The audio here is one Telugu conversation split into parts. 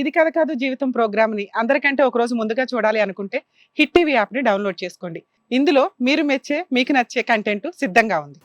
ఇది కథ కాదు జీవితం ప్రోగ్రామ్ని అందరికంటే ఒక రోజు ముందుగా చూడాలి అనుకుంటే హిట్ టీవీ యాప్ని డౌన్లోడ్ చేసుకోండి. ఇందులో మీరు మెచ్చే మీకు నచ్చే కంటెంట్ సిద్ధంగా ఉంది.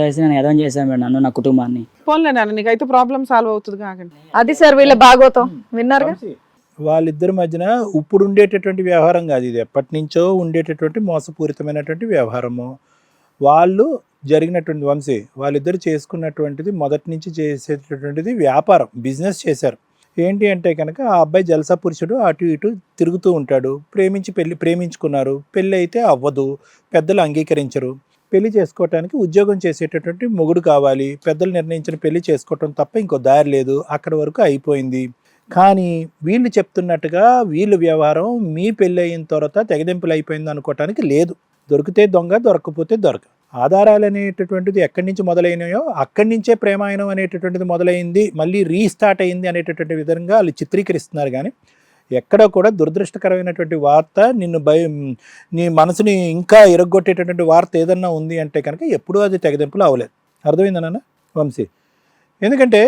కలిసి నేను చేశాను మేడం నన్ను నా కుటుంబాన్ని. ఫోన్లో నాన్న నీకైతే ప్రాబ్లం సాల్వ్ అవుతుంది కాకండి అది సార్ వీళ్ళ భాగవతం. విన్నారుగా? వాళ్ళిద్దరి మధ్యన ఇప్పుడు ఉండేటటువంటి వ్యవహారం కాదు ఇది. ఎప్పటి నుంచో ఉండేటటువంటి మోసపూరితమైనటువంటి వ్యవహారము. వాళ్ళు జరిగినటువంటి వంశీ వాళ్ళిద్దరు చేసుకున్నటువంటిది మొదటి నుంచి చేసేటటువంటిది వ్యాపారం బిజినెస్ చేశారు. ఏంటి అంటే కనుక ఆ అబ్బాయి జలసా పురుషుడు అటు ఇటు తిరుగుతూ ఉంటాడు. ప్రేమించి పెళ్ళి ప్రేమించుకున్నారు. పెళ్ళి అయితే అవ్వదు. పెద్దలు అంగీకరించరు. పెళ్ళి చేసుకోవటానికి ఉద్యోగం చేసేటటువంటి మొగుడు కావాలి. పెద్దలు నిర్ణయించిన పెళ్ళి చేసుకోవటం తప్ప ఇంకో దారి లేదు. అక్కడి వరకు అయిపోయింది. కానీ వీళ్ళు చెప్తున్నట్టుగా వీళ్ళ వ్యవహారం మీ పెళ్ళి అయిన తర్వాత తెగదెంపులు అయిపోయింది అనుకోవటానికి లేదు. దొరికితే దొంగ దొరకకపోతే దొరక. ఆధారాలు అనేటటువంటిది ఎక్కడి నుంచి మొదలైనాయో అక్కడి నుంచే ప్రేమాయణం అనేటటువంటిది మొదలైంది మళ్ళీ రీస్టార్ట్ అయింది అనేటటువంటి విధంగా వాళ్ళు చిత్రీకరిస్తున్నారు కానీ ఎక్కడ కూడా దురదృష్టకరమైనటువంటి వార్త నిన్ను భయ నీ మనసుని ఇంకా ఇరగొట్టేటటువంటి వార్త ఏదన్నా ఉంది అంటే కనుక ఎప్పుడూ అది తెగదెంపులు అవ్వలేదు. అర్థమైందా నాన్న వంశీ? ఎందుకంటే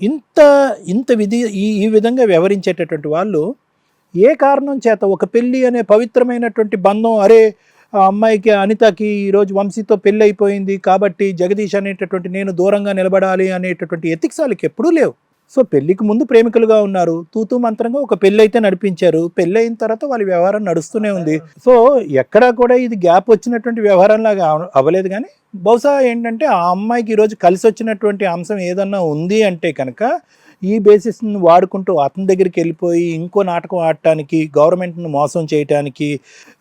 ఇంత ఇంత విధి ఈ ఈ విధంగా వ్యవహరించేటటువంటి వాళ్ళు ఏ కారణం చేత ఒక పెళ్ళి అనే పవిత్రమైనటువంటి బంధం అరే ఆ అమ్మాయికి అనితకి ఈరోజు వంశీతో పెళ్ళి అయిపోయింది కాబట్టి జగదీష్ అనేటటువంటి నేను దూరంగా నిలబడాలి అనేటటువంటి ఎథిక్స్ వాళ్ళకి ఎప్పుడూ లేవు. సో పెళ్ళికి ముందు ప్రేమికులుగా ఉన్నారు. తూతూ మంత్రంగా ఒక పెళ్ళి అయితే నడిపించారు. పెళ్ళి అయిన తర్వాత వాళ్ళ వ్యవహారం నడుస్తూనే ఉంది. సో ఎక్కడా కూడా ఇది గ్యాప్ వచ్చినటువంటి వ్యవహారం లాగా అవ్వలేదు కానీ బహుశా ఏంటంటే ఆ అమ్మాయికి ఈరోజు కలిసి వచ్చినటువంటి అంశం ఏదన్నా ఉంది అంటే కనుక ఈ బేసిస్ని వాడుకుంటూ అతని దగ్గరికి వెళ్ళిపోయి ఇంకో నాటకం ఆడటానికి గవర్నమెంట్ను మోసం చేయటానికి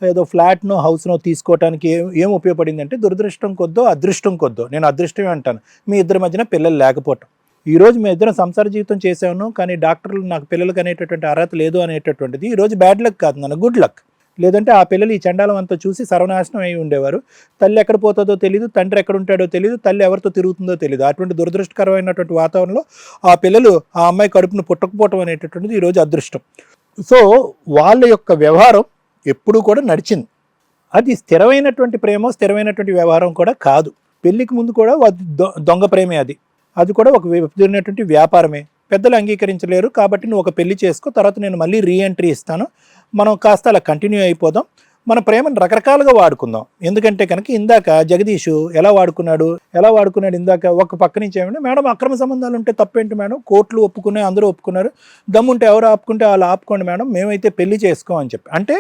ఏదో ఫ్లాట్ను హౌస్ను తీసుకోవటానికి ఏం ఏం ఉపయోగపడింది అంటే దురదృష్టం కొద్దో అదృష్టం కొద్దో. నేను అదృష్టమే అంటాను. మీ ఇద్దరి మధ్యన పిల్లలు లేకపోవటం. ఈరోజు మేము ఇద్దరం సంసార జీవితం చేశాను కానీ డాక్టర్లు నాకు పిల్లలకు అనేటటువంటి అర్హత లేదు అనేటటువంటిది. ఈరోజు బ్యాడ్ లక్ కాదు నన్ను గుడ్ లక్. లేదంటే ఆ పిల్లలు ఈ చండాలం అంతా చూసి సర్వనాశనం అయి ఉండేవారు. తల్లి ఎక్కడ పోతుందో తెలియదు తండ్రి ఎక్కడ ఉంటాడో తెలియదు తల్లి ఎవరితో తిరుగుతుందో తెలియదు అటువంటి దురదృష్టకరమైనటువంటి వాతావరణంలో ఆ పిల్లలు ఆ అమ్మాయి కడుపును పుట్టకపోవటం అనేటటువంటిది ఈరోజు అదృష్టం. సో వాళ్ళ యొక్క వ్యవహారం ఎప్పుడూ కూడా నడిచింది. అది స్థిరమైనటువంటి ప్రేమ స్థిరమైనటువంటి వ్యవహారం కూడా కాదు. పెళ్ళికి ముందు కూడా దొంగ ప్రేమే అది. అది కూడా ఒక విధమైనటువంటి వ్యాపారమే. పెద్దలు అంగీకరించలేరు కాబట్టి నువ్వు ఒక పెళ్ళి చేసుకో తర్వాత నేను మళ్ళీ రీఎంట్రీ ఇస్తాను. మనం కాస్త అలా కంటిన్యూ అయిపోదాం. మన ప్రేమను రకరకాలుగా వాడుకుందాం. ఎందుకంటే కనుక ఇందాక జగదీష్ ఎలా వాడుకున్నాడు ఎలా వాడుకున్నాడు ఇందాక ఒక పక్క నుంచి ఏమంటే మేడం అక్రమ సంబంధాలు ఉంటే తప్పేంటి మేడం? కోర్టులు ఒప్పుకునే అందరూ ఒప్పుకున్నారు. దమ్ముంటే ఎవరు ఆపుకుంటే వాళ్ళు ఆపుకోండి మేడం మేమైతే పెళ్ళి చేసుకోం అని చెప్పి. అంటే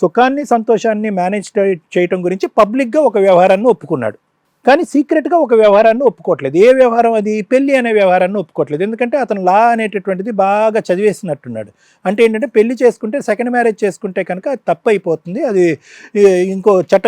సుఖాన్ని సంతోషాన్ని మేనేజ్ చేయటం గురించి పబ్లిక్గా ఒక వ్యవహారాన్ని ఒప్పుకున్నాడు. కానీ సీక్రెట్గా ఒక వ్యవహారాన్ని ఒప్పుకోవట్లేదు. ఏ వ్యవహారం అది? పెళ్ళి అనే వ్యవహారాన్ని ఒప్పుకోవట్లేదు. ఎందుకంటే అతను లా అనేటటువంటిది బాగా చదివేసినట్టున్నాడు. అంటే ఏంటంటే పెళ్ళి చేసుకుంటే సెకండ్ మ్యారేజ్ చేసుకుంటే కనుక అది తప్పు అయిపోతుంది అది ఇంకో చట్ట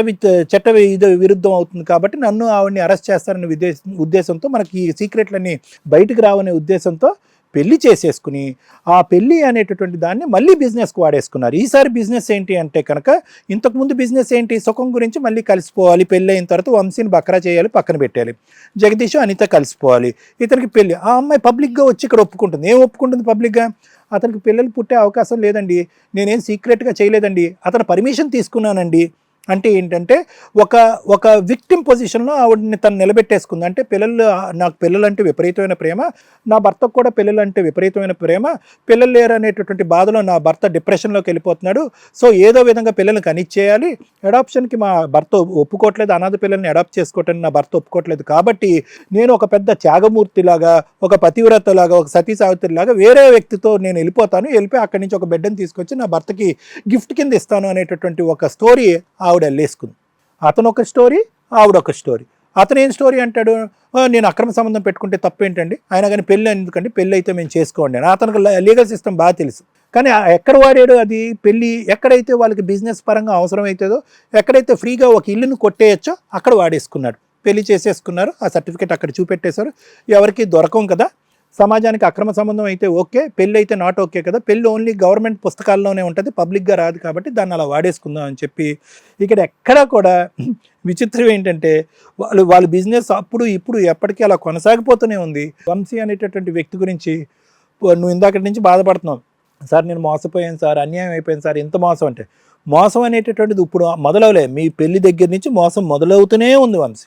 చట్ట ఇది విరుద్ధం అవుతుంది కాబట్టి నన్ను ఆవిడని అరెస్ట్ చేస్తారనే ఉద్దేశం ఉద్దేశంతో మనకి ఈ సీక్రెట్లన్నీ బయటకు రావనే ఉద్దేశంతో పెళ్ళి చేసేసుకుని ఆ పెళ్ళి అనేటటువంటి దాన్ని మళ్ళీ బిజినెస్కి వాడేసుకున్నారు. ఈసారి బిజినెస్ ఏంటి అంటే కనుక ఇంతకుముందు బిజినెస్ ఏంటి? సుఖం గురించి మళ్ళీ కలిసిపోవాలి. పెళ్ళి అయిన తర్వాత వంశీని బక్రా చేయాలి పక్కన పెట్టాలి. జగదీష్ అనిత కలిసిపోవాలి. ఇతనికి పెళ్ళి ఆ అమ్మాయి పబ్లిక్గా వచ్చి ఇక్కడ ఒప్పుకుంటుంది. ఏం ఒప్పుకుంటుంది పబ్లిక్గా? అతనికి పిల్లలు పుట్టే అవకాశం లేదండి. నేనేం సీక్రెట్గా చేయలేదండి. అతను పర్మిషన్ తీసుకున్నానండి. అంటే ఏంటంటే ఒక ఒక విక్టిమ్ పొజిషన్లో ఆవిడని తను నిలబెట్టేసుకుంది. అంటే పిల్లలు నాకు పిల్లలంటే విపరీతమైన ప్రేమ నా భర్తకు కూడా పిల్లలు అంటే విపరీతమైన ప్రేమ పిల్లలు లేరు అనేటటువంటి బాధలో నా భర్త డిప్రెషన్లోకి వెళ్ళిపోతున్నాడు. సో ఏదో విధంగా పిల్లల్ని కనిచ్చేయాలి. అడాప్షన్కి మా భర్త ఒప్పుకోవట్లేదు. అనాథ పిల్లల్ని అడాప్ట్ చేసుకోవటానికి నా భర్త ఒప్పుకోవట్లేదు. కాబట్టి నేను ఒక పెద్ద త్యాగమూర్తిలాగా ఒక పతివ్రతలాగా ఒక సతీ సావిత్రిలాగా వేరే వ్యక్తితో నేను వెళ్ళిపోతాను. వెళ్ళిపోయి అక్కడి నుంచి ఒక బిడ్డను తీసుకొచ్చి నా భర్తకి గిఫ్ట్ కింద ఇస్తాను అనేటటువంటి ఒక స్టోరీ ఆవిడ వెళ్ళేసుకుంది అతను ఒక స్టోరీ ఆవిడ ఒక స్టోరీ. అతను ఏం స్టోరీ అంటాడు? నేను అక్రమ సంబంధం పెట్టుకుంటే తప్పేంటండి? ఆయన కానీ పెళ్ళి ఎందుకంటే పెళ్ళి అయితే మేము చేసుకోండి అని. అతనికి లీగల్ సిస్టమ్ బాగా తెలుసు. కానీ ఎక్కడ వాడాడు అది? పెళ్ళి ఎక్కడైతే వాళ్ళకి బిజినెస్ పరంగా అవసరం అవుతుందో ఎక్కడైతే ఫ్రీగా ఒక ఇల్లును కొట్టేయచ్చో అక్కడ వాడేసుకున్నాడు. పెళ్ళి చేసేసుకున్నారు. ఆ సర్టిఫికేట్ అక్కడ చూపెట్టేశారు. ఎవరికి దొరకం కదా? సమాజానికి అక్రమ సంబంధం అయితే ఓకే పెళ్ళి అయితే నాట్ ఓకే కదా. పెళ్ళి ఓన్లీ గవర్నమెంట్ పుస్తకాల్లోనే ఉంటుంది పబ్లిక్గా రాదు కాబట్టి దాన్ని అలా వాడేసుకుందాం అని చెప్పి ఇక్కడ ఎక్కడా కూడా విచిత్రం ఏంటంటే వాళ్ళు వాళ్ళ బిజినెస్ అప్పుడు ఇప్పుడు ఎప్పటికీ అలా కొనసాగిపోతూనే ఉంది. వంశీ అనేటటువంటి వ్యక్తి గురించి నువ్వు ఇందాకటి నుంచి బాధపడుతున్నావు. సార్ నేను మోసపోయాను సార్ అన్యాయం అయిపోయింది సార్ ఎంత మోసం అంటే. మోసం అనేటటువంటిది ఇప్పుడు మొదలవలే. మీ పెళ్ళి దగ్గర నుంచి మోసం మొదలవుతూనే ఉంది వంశీ.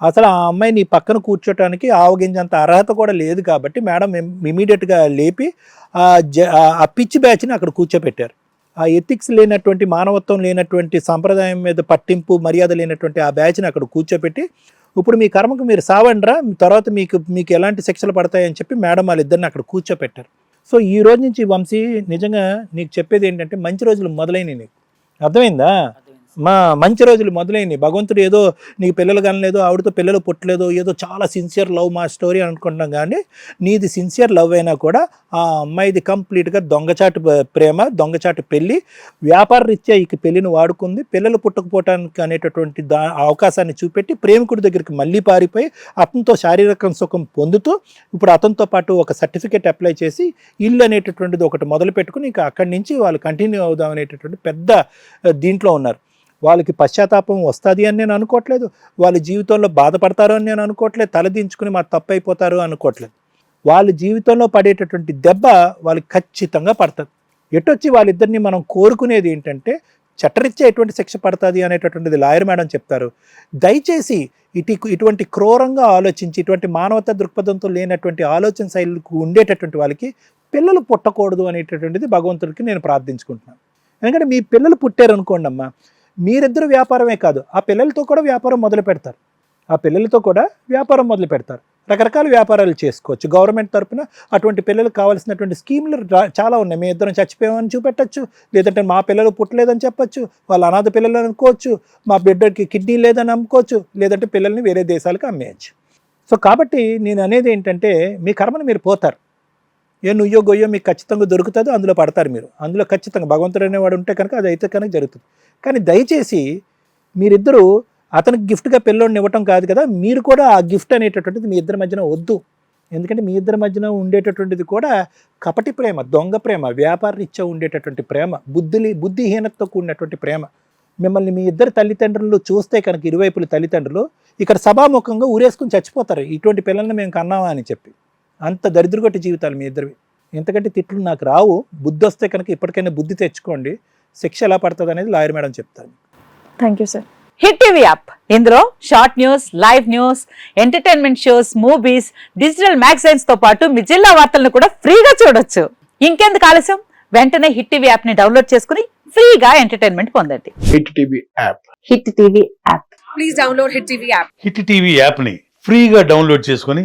అసలు ఆ అమ్మాయి నీ పక్కన కూర్చోటానికి ఆవగించేంత అర్హత కూడా లేదు కాబట్టి మేడం ఇమీడియట్గా లేపి ఆ జ ఆ పిచ్చి బ్యాచ్ని అక్కడ కూర్చోపెట్టారు. ఆ ఎథిక్స్ లేనటువంటి మానవత్వం లేనటువంటి సాంప్రదాయం మీద పట్టింపు మర్యాద లేనటువంటి ఆ బ్యాచ్ని అక్కడ కూర్చోపెట్టి ఇప్పుడు మీ కర్మకు మీరు సావండ్రా తర్వాత మీకు మీకు ఎలాంటి శిక్షలు పడతాయని చెప్పి మేడం వాళ్ళిద్దరిని అక్కడ కూర్చోపెట్టారు. సో ఈ రోజు నుంచి వంశీ నిజంగా నీకు చెప్పేది ఏంటంటే మంచి రోజులు మొదలైనవి నీకు. అర్థమైందా? మా మంచి రోజులు మొదలైనవి భగవంతుడు ఏదో నీకు పిల్లలు కనలేదు ఆవిడతో పిల్లలు పుట్టలేదు ఏదో చాలా సిన్సియర్ లవ్ మా స్టోరీ అనుకుంటున్నాం కానీ నీది సిన్సియర్ లవ్ అయినా కూడా ఆ అమ్మాయిది కంప్లీట్గా దొంగచాటు ప్రేమ దొంగచాటు పెళ్ళి వ్యాపార రీత్యా ఈ పెళ్ళిని వాడుకుంది. పిల్లలు పుట్టకపోవటానికి అనేటటువంటి దా అవకాశాన్ని చూపెట్టి ప్రేమికుడి దగ్గరికి మళ్ళీ పారిపోయి అతనితో శారీరక సుఖం పొందుతూ ఇప్పుడు అతనితో పాటు ఒక సర్టిఫికేట్ అప్లై చేసి ఇల్లు అనేటటువంటిది ఒకటి మొదలు పెట్టుకుని ఇంకా అక్కడి నుంచి వాళ్ళు కంటిన్యూ అవుదాం అనేటటువంటి పెద్ద దీంట్లో ఉన్నారు. వాళ్ళకి పశ్చాత్తాపం వస్తుంది అని నేను అనుకోవట్లేదు. వాళ్ళ జీవితంలో బాధపడతారు అని నేను అనుకోవట్లేదు. తలదించుకుని మా తప్పు అయిపోతారు అనుకోవట్లేదు. వాళ్ళ జీవితంలో పడేటటువంటి దెబ్బ వాళ్ళకి ఖచ్చితంగా పడుతుంది. ఎటొచ్చి వాళ్ళిద్దరిని మనం కోరుకునేది ఏంటంటే చట్టరిచ్చే ఎటువంటి శిక్ష పడుతుంది అనేటటువంటిది లాయర్ మేడం చెప్తారు. దయచేసి ఇటు ఇటువంటి క్రూరంగా ఆలోచించి ఇటువంటి మానవతా దృక్పథంతో లేనటువంటి ఆలోచన శైలికి ఉండేటటువంటి వాళ్ళకి పిల్లలు పుట్టకూడదు అనేటటువంటిది భగవంతుడికి నేను ప్రార్థించుకుంటున్నాను. ఎందుకంటే మీ పిల్లలు పుట్టారు అనుకోండి అమ్మా మీరిద్దరు వ్యాపారమే కాదు ఆ పిల్లలతో కూడా వ్యాపారం మొదలు పెడతారు. ఆ పిల్లలతో కూడా వ్యాపారం మొదలు పెడతారు. రకరకాల వ్యాపారాలు చేసుకోవచ్చు. గవర్నమెంట్ తరఫున అటువంటి పిల్లలకు కావాల్సినటువంటి స్కీమ్లు చాలా ఉన్నాయి. మీ ఇద్దరం చచ్చిపోయామని చూపెట్టచ్చు. లేదంటే మా పిల్లలు పుట్టలేదని చెప్పచ్చు. వాళ్ళ అనాథ పిల్లలు అనుకోవచ్చు. మా బిడ్డకి కిడ్నీ లేదని అమ్ముకోవచ్చు లేదంటే పిల్లల్ని వేరే దేశాలకు అమ్మేయచ్చు. సో కాబట్టి నేను అనేది ఏంటంటే మీ కర్మను మీరు పోతారు. ఏ నుయ్యో గొయ్యో మీకు ఖచ్చితంగా దొరుకుతుందో అందులో పడతారు మీరు. అందులో ఖచ్చితంగా భగవంతుడు అనేవాడు ఉంటే కనుక అది అయితే కనుక జరుగుతుంది. కానీ దయచేసి మీరిద్దరూ అతనికి గిఫ్ట్గా పిల్లోడిని ఇవ్వటం కాదు కదా మీరు కూడా ఆ గిఫ్ట్ అనేటటువంటిది మీ ఇద్దరి మధ్యన వద్దు. ఎందుకంటే మీ ఇద్దరి మధ్యన ఉండేటటువంటిది కూడా కపటి ప్రేమ దొంగ ప్రేమ వ్యాపారరీత్యా ఉండేటటువంటి ప్రేమ బుద్ధిలి బుద్ధిహీనతతో కూడినటువంటి ప్రేమ. మిమ్మల్ని మీ ఇద్దరు తల్లిదండ్రులు చూస్తే కనుక ఇరువైపుల తల్లిదండ్రులు ఇక్కడ సభాముఖంగా ఊరేసుకుని చచ్చిపోతారు. ఇటువంటి పిల్లల్ని మేము కన్నామా అని చెప్పి. అంత దరిద్రగొట్టి జీవితాలు మీ ఇద్దరివి. ఎంతకంటే తిట్లు నాకు రావు. బుద్ధి వస్తే కనుక ఇప్పటికైనా బుద్ధి తెచ్చుకోండి. శిక్ష ఎలా పడుతుంది అనేది లాయర్ మేడం చెప్తారు. Thank you sir. Hit TV app. ఇందులో short news live news entertainment shows movies digital మ్యాగజైన్స్తో పాటు మీ జిల్లా వార్తలను కూడా ఫ్రీగా చూడొచ్చు. ఇంకెందుకు ఆలస్యం? వెంటనే హిట్ టీవీ యాప్ని డౌన్లోడ్ చేసుకుని ఫ్రీగా ఎంటర్టైన్మెంట్ పొందండి. Hit TV app. Hit TV app. Hit TV యాప్ని ఫ్రీగా డౌన్లోడ్ చేసుకొని